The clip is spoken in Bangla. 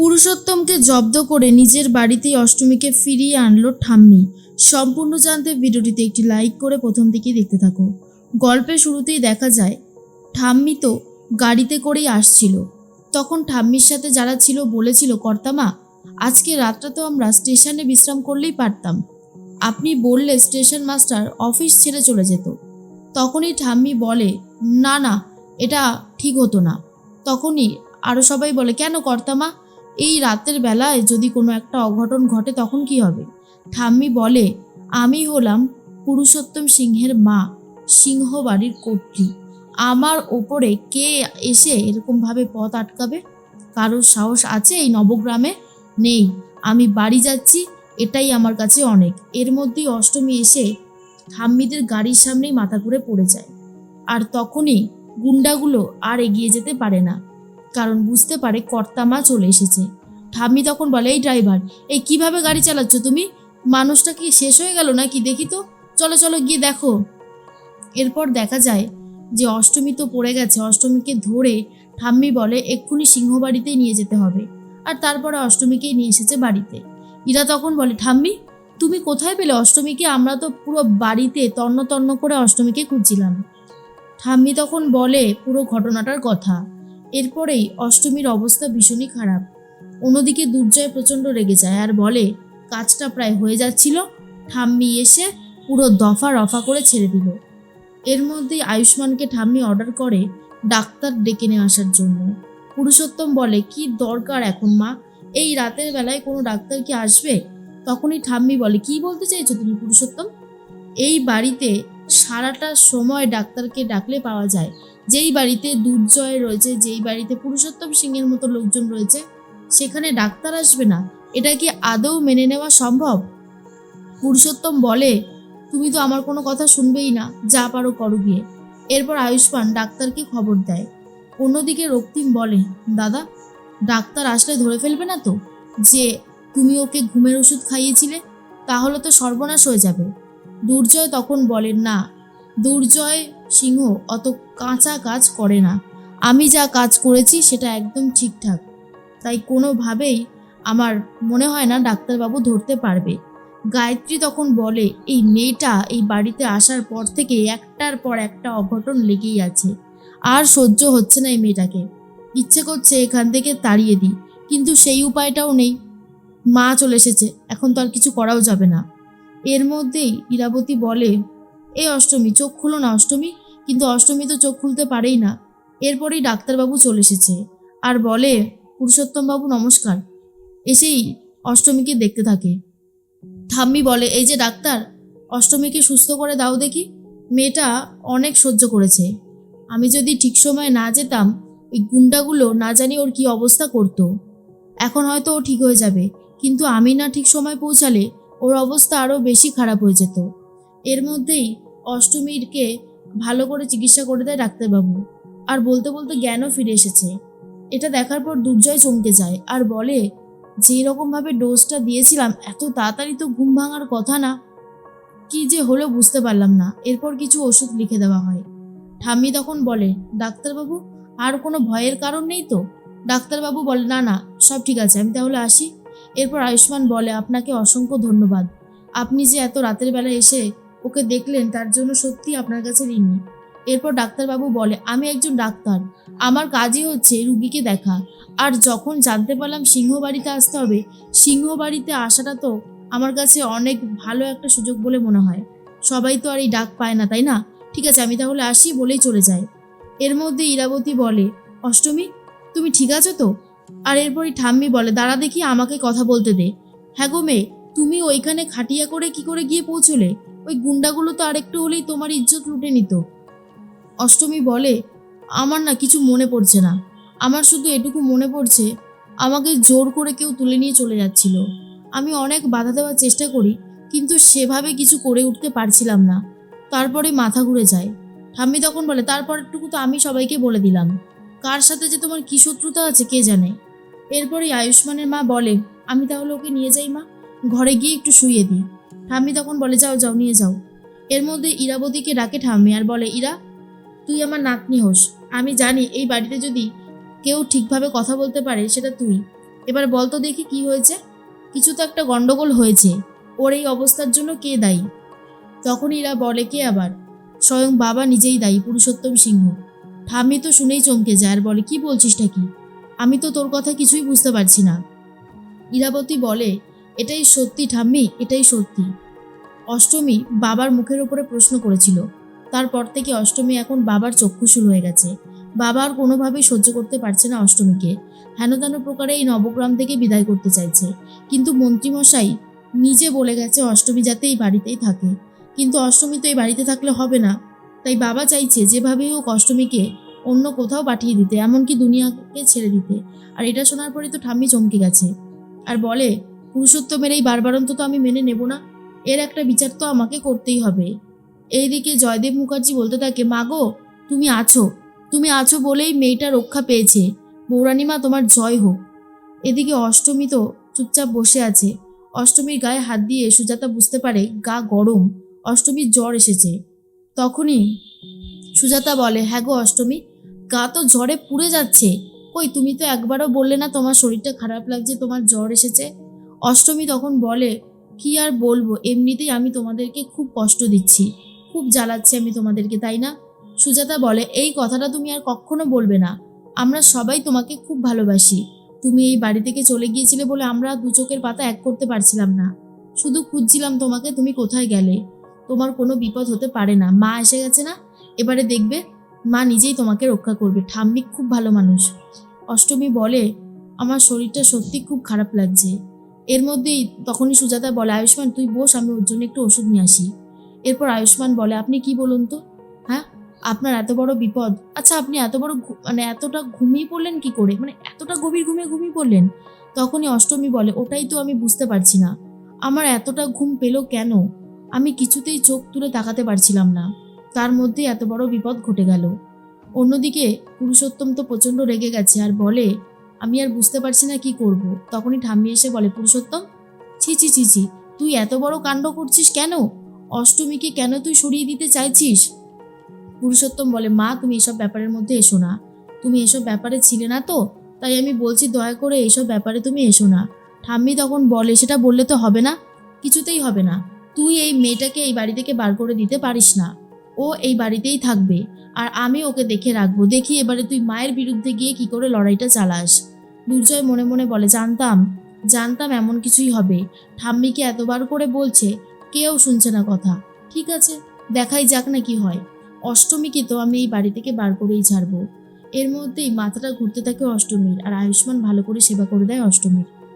পুরুষোত্তমকে জব্দ করে নিজের বাড়িতেই অষ্টমীকে ফিরিয়ে আনলো ঠাম্মি। সম্পূর্ণ জানতে ভিডিওটিতে একটি লাইক করে প্রথম থেকেই দেখতে থাকো। গল্পের শুরুতেই দেখা যায়, ঠাম্মি তো গাড়িতে করেই আসছিল। তখন ঠাম্মির সাথে যারা ছিল বলেছিল কর্তামা আজকে রাতটা তো আমরা স্টেশনে বিশ্রাম করলেই পারতাম। আপনি বললে স্টেশন মাস্টার অফিস ছেড়ে চলে যেত। তখনই ঠাম্মি বলে, না না, এটা ঠিক হতো না। তখনই আরও সবাই বলে, কেন কর্তামা এই রাতের বেলায় যদি কোনো একটা অঘটন ঘটে তখন কি হবে? ঠাম্মি বলে, আমি হলাম পুরুষোত্তম সিংহের মা সিংহ বাড়ির কর্ত্রী। আমার ওপরে কে এসে এরকমভাবে পথ আটকাবে? কারোর সাহস আছে এই নবগ্রামে? নেই। আমি বাড়ি যাচ্ছি, এটাই আমার কাছে অনেক। এর মধ্যেই অষ্টমী এসে ঠাম্মিদের গাড়ির সামনেই মাথা ঘুরে পড়ে যায়। আর তখনই গুন্ডাগুলো আর এগিয়ে যেতে পারে না। কারণ বুঝতে পারে কর্তা মা চলে এসেছে। ঠাম্মি তখন বলে, এই ড্রাইভার, এই কীভাবে গাড়ি চালাচ্ছ তুমি? মানুষটা কি শেষ হয়ে গেল নাকি? দেখি তো। চলো চলো, গিয়ে দেখো। এরপর দেখা যায় যে অষ্টমী তো পড়ে গেছে। অষ্টমীকে ধরে ঠাম্মি বলে, এক্ষুনি সিংহবাড়িতেই নিয়ে যেতে হবে। আর তারপরে অষ্টমীকেই নিয়ে এসেছে বাড়িতে। ইরা তখন বলে, ঠাম্মি, তুমি কোথায় পেলে অষ্টমীকে? আমরা তো পুরো বাড়িতে তন্ন তন্ন করে অষ্টমীকে খুঁজছিলাম। ঠাম্মি তখন বলে, পুরো ঘটনাটার কথা। এরপরেই অষ্টমীর অবস্থা ভীষণই খারাপ। অন্যদিকে দুর্জয় প্রচণ্ড রেগে যায় আর বলে, কাজটা প্রায় হয়ে যাচ্ছিল, ঠাম্মি এসে পুরো দফা রফা করে ছেড়ে দিল। এর মধ্যেই আয়ুষ্মানকে ঠাম্মি অর্ডার করে ডাক্তার ডেকে নিয়ে আসার জন্য। পুরুষোত্তম বলে, কি দরকার এখন মা? এই রাতের বেলায় কোনো ডাক্তার কি আসবে? তখনই ঠাম্মি বলে, কি বলতে চাইছো তুমি পুরুষোত্তম? এই বাড়িতে সারাটা সময় ডাক্তারকে ডাকলে পাওয়া যায় যেই বাড়িতে দুর্জয় রয়েছে, যেই বাড়িতে পুরুষোত্তম সিংহের মতো লোকজন রয়েছে, সেখানে ডাক্তার আসবে না। এটা কি আদৌ মেনে নেওয়া সম্ভব? পুরুষোত্তম বলে, তুমি তো আমার কোনো কথা শুনবেই না, যা পারো করো গিয়ে। এরপর আয়ুষ্মান ডাক্তারকে খবর দেয়। অন্যদিকে রক্তিম বলে, দাদা, ডাক্তার আসলে ধরে ফেলবে না তো? যে তুমি ওকে ঘুমের ওষুধ খাইয়েছিলে, তাহলে তো সর্বনাশ হয়ে যাবে। দুর্জয় তখন বলেন না, দুর্জয় সিংহ অত কাঁচা কাজ করে না। আমি যা কাজ করেছি সেটা একদম ঠিকঠাক। তাই কোনোভাবেই আমার মনে হয় না ডাক্তারবাবু ধরতে পারবে। গায়ত্রী তখন বলে, এই মেয়েটা এই বাড়িতে আসার পর থেকে একটার পর একটা অঘটন লেগেই আছে। আর সহ্য হচ্ছে না এই মেয়েটাকে। ইচ্ছে করছে এখান থেকে তাড়িয়ে দিই, কিন্তু সেই উপায়টাও নেই। মা চলে এসেছে, এখন তো আর কিছু করাও যাবে না। এর মধ্যেই ইরাবতী বলে, এই অষ্টমী, চোখ খুলো না অষ্টমী কিন্তু অষ্টমী তো চোখ খুলতে পারেই না। এরপরেই ডাক্তারবাবু চলে এসেছে আর বলে, পুরুষোত্তমবাবু নমস্কার। এসেই অষ্টমীকে দেখতে থাকে। ঠাম্মি বলে, এই যে ডাক্তার, অষ্টমীকে সুস্থ করে দাও দেখি। মেয়েটা অনেক সহ্য করেছে। আমি যদি ঠিক সময় না যেতাম, এই গুন্ডাগুলো না জানি ওর কি অবস্থা করতো। এখন হয়তো ও ঠিক হয়ে যাবে, কিন্তু আমি না ঠিক সময় পৌঁছালে ওর অবস্থা আরও বেশি খারাপ হয়ে যেত। এর মধ্যেই অষ্টমীরকে ভালো করে চিকিৎসা করে দেয় ডাক্তারবাবু। আর বলতে বলতে জ্ঞানও ফিরে এসেছে। এটা দেখার পর দুর্জয় চমকে যায় আর বলে যে রকমভাবে ডোজটা দিয়েছিলাম, এত তাড়াতাড়ি তো ঘুম ভাঙার কথা না। কি যে হলো বুঝতে পারলাম না। এরপর কিছু ওষুধ লিখে দেওয়া হয়। ঠাম্মি তখন বলে, ডাক্তারবাবু, আর কোনো ভয়ের কারণ নেই তো? ডাক্তারবাবু বলে, না না, সব ঠিক আছে, আমি তাহলে আসি। এরপর আয়ুষ্মান বলে, আপনাকে অসংখ্য ধন্যবাদ। আপনি যে এত রাতের বেলা এসে ওকে দেখলেন, তার জন্য সত্যি আপনার কাছে ঋণী। এরপর ডাক্তারবাবু বলে, আমি একজন ডাক্তার। আমার কাজই হচ্ছে রুগীকে দেখা। আর যখন জানতে পারলাম সিংহবাড়িতে আসতে হবে, সিংহবাড়িতে আসাটা তো আমার কাছে অনেক ভালো একটা সুযোগ বলে মনে হয়। সবাই তো আর এই ডাক পায় না, তাই না? ঠিক আছে, আমি তাহলে আসি বলেই চলে যাই এর মধ্যে ইরাবতী বলে, অষ্টমী, তুমি ঠিক আছো তো? আর এরপরই ঠাম্মি বলে, দাঁড়া দেখি, আমাকে কথা বলতে দে। হ্যাঁ গো মেয়ে, তুমি ওইখানে খাটিয়া করে কি করে গিয়ে পৌঁছলে? ওই গুন্ডাগুলো তো আরেকটু হলেই তোমার ইজ্জত লুটে নিত। অষ্টমী বলে, আমার না কিছু মনে পড়ছে না। আমার শুধু এটুকু মনে পড়ছে, আমাকে জোর করে কেউ তুলে নিয়ে চলে যাচ্ছিল। আমি অনেক বাধা দেওয়ার চেষ্টা করি, কিন্তু সেভাবে কিছু করে উঠতে পারছিলাম না। তারপরে মাথা ঘুরে যায়। ঠাম্মি তখন বলে, তারপরটুকু তো আমি সবাইকে বলে দিলাম। কার সাথে যে তোমার কী শত্রুতা আছে কে জানে? এরপরে আয়ুষ্মানের মা বলে, আমি তাহলে ওকে নিয়ে যাই মা। ঘরে গিয়ে একটু শুইয়ে দিই। ঠাম্মি তখন বলে, যাও যাও, নিয়ে যাও। এর মধ্যে ইরাবতীকে ডাকে, ঠাম্মি, আর বলে, ইরা, তুই আমার নাতনি হোস। আমি জানি এই বাড়িতে যদি কেউ ঠিকভাবে কথা বলতে পারে, সেটা তুই। এবার বল তো দেখি কি হয়েছে। কিছু তো একটা গন্ডগোল হয়েছে। ওর এই অবস্থার জন্য কে দায়ী? তখন ইরা বলে, কে আবার? স্বয়ং বাবা নিজেই দায়ী, পুরুষোত্তম সিংহ। ঠাম্মি তো শুনেই চমকে যায়, আর বলে, কি বলছিসটা কি? আমি তো তোর কথা কিছুই বুঝতে পারছি না। ইরাবতী বলে এটাই সত্যি ঠাম্মি, এটাই সত্যি। অষ্টমী বাবার মুখের ওপরে প্রশ্ন করেছিল। তারপর থেকে অষ্টমী এখন বাবার চক্ষুশূল হয়ে গেছে। বাবা আর কোনোভাবেই সহ্য করতে পারছে না অষ্টমীকে। হেনতেন প্রকারে এই নবগ্রাম থেকে বিদায় করতে চাইছে। কিন্তু মন্ত্রীমশাই নিজে বলে গেছে অষ্টমী যাতে এই বাড়িতেই থাকে। কিন্তু অষ্টমী তো এই বাড়িতে থাকলে হবে না। তাই বাবা চাইছে যেভাবেই হোক অষ্টমীকে অন্য কোথাও পাঠিয়ে দিতে, এমনকি দুনিয়াকে ছেড়ে দিতে। আর এটা শোনার পরে তো ঠাম্মি চমকে গেছে। আর বলে পুরুষোত্তমের এই বারবারন্ত তো আমি মেনে নেব না। এর একটা বিচার তো আমাকে করতেই হবে। এইদিকে জয়দেব মুখার্জি বলতে থাকে মাগো তুমি আছো। তুমি আছো বলেই মেয়েটা রক্ষা পেয়েছে। বৌরানীমা তোমার জয় হোক। এদিকে অষ্টমী তো চুপচাপ বসে আছে। অষ্টমীর গায়ে হাত দিয়ে সুজাতা বুঝতে পারে, গা গরম, অষ্টমীর জ্বর এসেছে। তখনই সুজাতা বলে হ্যাঁ গো অষ্টমী, গা তো জ্বরে পুড়ে যাচ্ছে। কই, তুমি তো একবারও বললে না তোমার শরীরটা খারাপ লাগছে, তোমার জ্বর এসেছে? অষ্টমী তখন বলে, কি আর বলব, এমনিতেই আমি তোমাদেরকে খুব কষ্ট দিচ্ছি। খুব জ্বালাচ্ছি আমি তোমাদেরকে, তাই না? সুজাতা বলে, এই কথাটা তুমি আর কখনো বলবে না। আমরা সবাই তোমাকে খুব ভালোবাসি। তুমি এই বাড়ি থেকে চলে গিয়েছিলে বলে আমরা দু চোখের পাতা এক করতে পারছিলাম না। শুধু খুঁজছিলাম তোমাকে, তুমি কোথায় গেলে? তোমার কোনো বিপদ হতে পারে না। মা এসে গেছে না? এবারে দেখবে, মা নিজেই তোমাকে রক্ষা করবে। ঠাম্মি খুব ভালো মানুষ। অষ্টমী বলে, আমার শরীরটা সত্যি খুব খারাপ লাগছে। এর মধ্যেই তখনই সুজাতা বলে, আয়ুষ্মান, তুই বস, আমি ওর জন্য একটু ওষুধ নিয়ে আসি। এরপর আয়ুষ্মান বলে, আপনি কি বলুন তো? হ্যাঁ? আপনার এত বড় বিপদ। আচ্ছা আপনি এত বড় মানে এতটা ঘুমিয়ে পড়লেন কি করে? মানে এতটা গভীর ঘুমিয়ে ঘুমিয়ে পড়লেন? তখনই অষ্টমী বলে, ওটাই তো আমি বুঝতে পারছি না। আমার এতটা ঘুম পেল কেন? আমি কিছুতেই চোখ তুলে তাকাতে পারছিলাম না। তার মধ্যে এত বড় বিপদ ঘটে গেল। অন্যদিকে পুরুষোত্তম তো প্রচণ্ড রেগে গেছে আর বলে আমি আর বুঝতে পারছি না কি করব। তখনই ঠাম্মি এসে বলে, পুরুষোত্তম, ছি ছি ছি ছি, তুই এত বড় কাণ্ড করছিস কেন? অষ্টমীকে কেন তুই সরিয়ে দিতে চাইছিস? পুরুষোত্তম বলে, মা, তুমি এসব ব্যাপারের মধ্যে এসো না। তুমি এসব ব্যাপারে ছিলে না তো, তাই আমি বলছি দয়া করে এইসব ব্যাপারে তুমি এসো না। ঠাম্মি তখন বলে, সেটা বললে তো হবে না, কিছুতেই হবে না। তুই এই মেয়েটাকে এই বাড়ি থেকে বার করে দিতে পারিস না। ও এই বাড়িতেই থাকবে। আর আমি ওকে দেখে রাখব। দেখি এবারে তুই মায়ের বিরুদ্ধে গিয়ে কি করে লড়াইটা চালাস। দুর্জয় মনে মনে বলে, জানতাম জানতাম এমন কিছুই হবে। ঠাম্মিকে এতবার করে বলছে? কেউ শুনছে না কথা। ঠিক আছে, দেখাই যাক না কি হয়। অষ্টমীকে তো আমি এই বাড়ি থেকে বার করেই ছাড়বো। এর মধ্যেই মাথাটা ঘুরতে থাকে অষ্টমীর, আর আয়ুষ্মান ভালো করে সেবা করে দেয় অষ্টমীর।